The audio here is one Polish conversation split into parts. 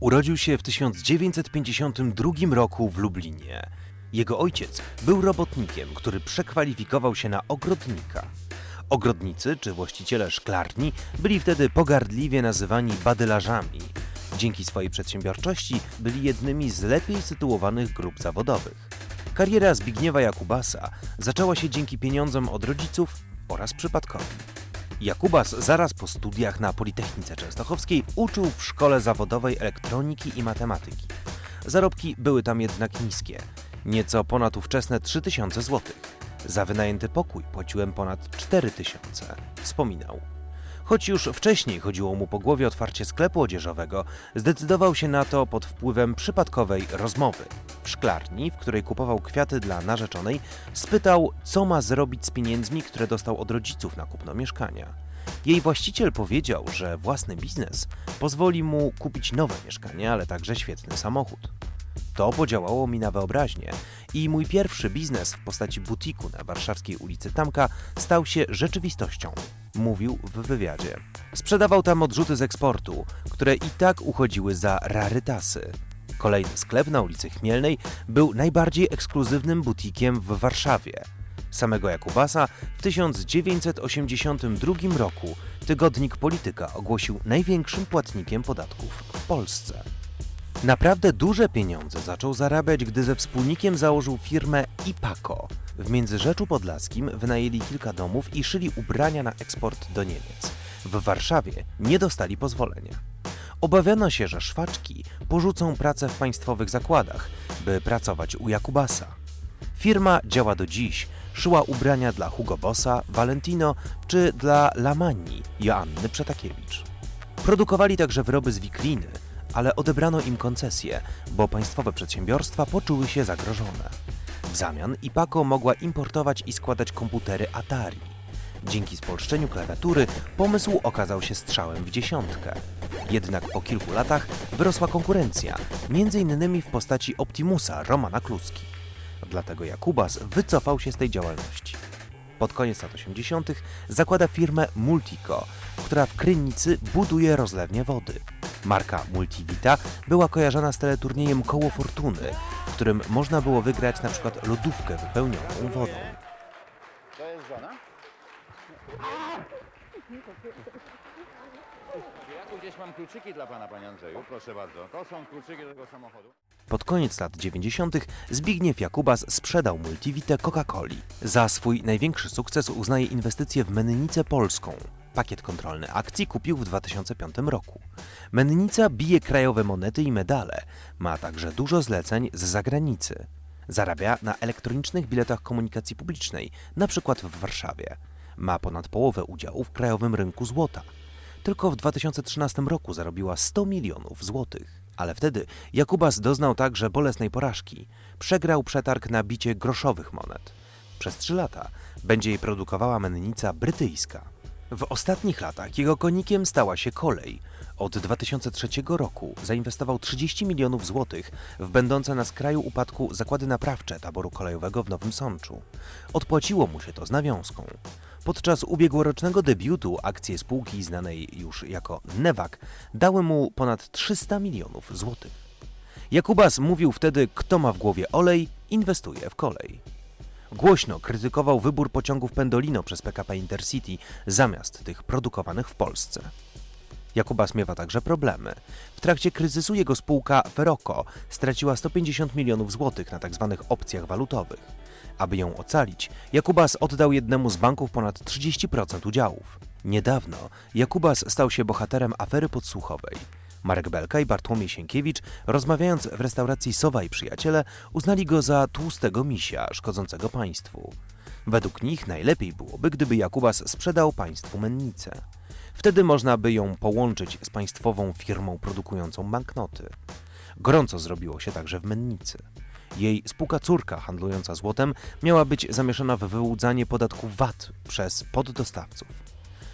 Urodził się w 1952 roku w Lublinie. Jego ojciec był robotnikiem, który przekwalifikował się na ogrodnika. Ogrodnicy czy właściciele szklarni byli wtedy pogardliwie nazywani badylarzami. Dzięki swojej przedsiębiorczości byli jednymi z lepiej sytuowanych grup zawodowych. Kariera Zbigniewa Jakubasa zaczęła się dzięki pieniądzom od rodziców oraz przypadkowi. Jakubas zaraz po studiach na Politechnice Częstochowskiej uczył w szkole zawodowej elektroniki i matematyki. Zarobki były tam jednak niskie, nieco ponad ówczesne 3000 zł. Za wynajęty pokój płaciłem ponad 4000, wspominał. Choć już wcześniej chodziło mu po głowie otwarcie sklepu odzieżowego, zdecydował się na to pod wpływem przypadkowej rozmowy. W szklarni, w której kupował kwiaty dla narzeczonej, spytał, co ma zrobić z pieniędzmi, które dostał od rodziców na kupno mieszkania. Jej właściciel powiedział, że własny biznes pozwoli mu kupić nowe mieszkanie, ale także świetny samochód. To podziałało mi na wyobraźnię i mój pierwszy biznes w postaci butiku na warszawskiej ulicy Tamka stał się rzeczywistością, mówił w wywiadzie. Sprzedawał tam odrzuty z eksportu, które i tak uchodziły za rarytasy. Kolejny sklep na ulicy Chmielnej był najbardziej ekskluzywnym butikiem w Warszawie. Samego Jakubasa w 1982 roku tygodnik Polityka ogłosił największym płatnikiem podatków w Polsce. Naprawdę duże pieniądze zaczął zarabiać, gdy ze wspólnikiem założył firmę Ipako. W Międzyrzeczu Podlaskim wynajęli kilka domów i szyli ubrania na eksport do Niemiec. W Warszawie nie dostali pozwolenia. Obawiano się, że szwaczki porzucą pracę w państwowych zakładach, by pracować u Jakubasa. Firma działa do dziś. Szyła ubrania dla Hugo Bossa, Valentino czy dla Lamani Joanny Przetakiewicz. Produkowali także wyroby z wikliny, ale odebrano im koncesje, bo państwowe przedsiębiorstwa poczuły się zagrożone. Zamian Ipako mogła importować i składać komputery Atari. Dzięki spolszczeniu klawiatury pomysł okazał się strzałem w dziesiątkę. Jednak po kilku latach wyrosła konkurencja, m.in. w postaci Optimusa Romana Kluski. Dlatego Jakubas wycofał się z tej działalności. Pod koniec lat 80. zakłada firmę Multico, która w Krynicy buduje rozlewnię wody. Marka Multivita była kojarzona z teleturniejem Koło Fortuny, którym można było wygrać na przykład lodówkę wypełnioną wodą. To jest żona? Ja tu gdzieś mam kluczyki dla pana, panie Andrzeju, proszę bardzo. To są kluczyki do tego samochodu. Pod koniec lat 90. Zbigniew Jakubas sprzedał Multivitę Coca-Coli. Za swój największy sukces uznaje inwestycję w mennicę polską. Pakiet kontrolny akcji kupił w 2005 roku. Mennica bije krajowe monety i medale. Ma także dużo zleceń z zagranicy. Zarabia na elektronicznych biletach komunikacji publicznej, przykład w Warszawie. Ma ponad połowę udziału w krajowym rynku złota. Tylko w 2013 roku zarobiła 100 milionów złotych. Ale wtedy Jakubas doznał także bolesnej porażki. Przegrał przetarg na bicie groszowych monet. Przez trzy lata będzie jej produkowała mennica brytyjska. W ostatnich latach jego konikiem stała się kolej. Od 2003 roku zainwestował 30 milionów złotych w będące na skraju upadku zakłady naprawcze taboru kolejowego w Nowym Sączu. Odpłaciło mu się to z nawiązką. Podczas ubiegłorocznego debiutu akcje spółki znanej już jako Newak dały mu ponad 300 milionów złotych. Jakubas mówił wtedy, kto ma w głowie olej, inwestuje w kolej. Głośno krytykował wybór pociągów Pendolino przez PKP Intercity zamiast tych produkowanych w Polsce. Jakubas miewa także problemy. W trakcie kryzysu jego spółka Feroco straciła 150 milionów złotych na tzw. opcjach walutowych. Aby ją ocalić, Jakubas oddał jednemu z banków ponad 30% udziałów. Niedawno Jakubas stał się bohaterem afery podsłuchowej. Marek Belka i Bartłomiej Sienkiewicz, rozmawiając w restauracji Sowa i Przyjaciele, uznali go za tłustego misia szkodzącego państwu. Według nich najlepiej byłoby, gdyby Jakubas sprzedał państwu mennicę. Wtedy można by ją połączyć z państwową firmą produkującą banknoty. Gorąco zrobiło się także w mennicy. Jej spółka córka handlująca złotem miała być zamieszana w wyłudzanie podatku VAT przez poddostawców.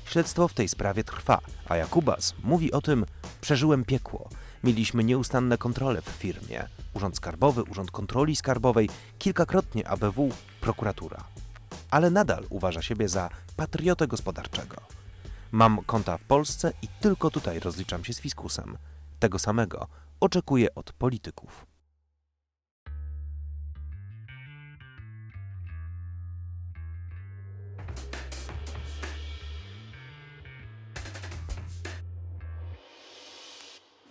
Śledztwo w tej sprawie trwa, a Jakubas mówi o tym: Przeżyłem piekło. Mieliśmy nieustanne kontrole w firmie. Urząd Skarbowy, Urząd Kontroli Skarbowej, kilkakrotnie ABW, prokuratura. Ale nadal uważa siebie za patriotę gospodarczego. Mam konta w Polsce i tylko tutaj rozliczam się z fiskusem. Tego samego oczekuje od polityków.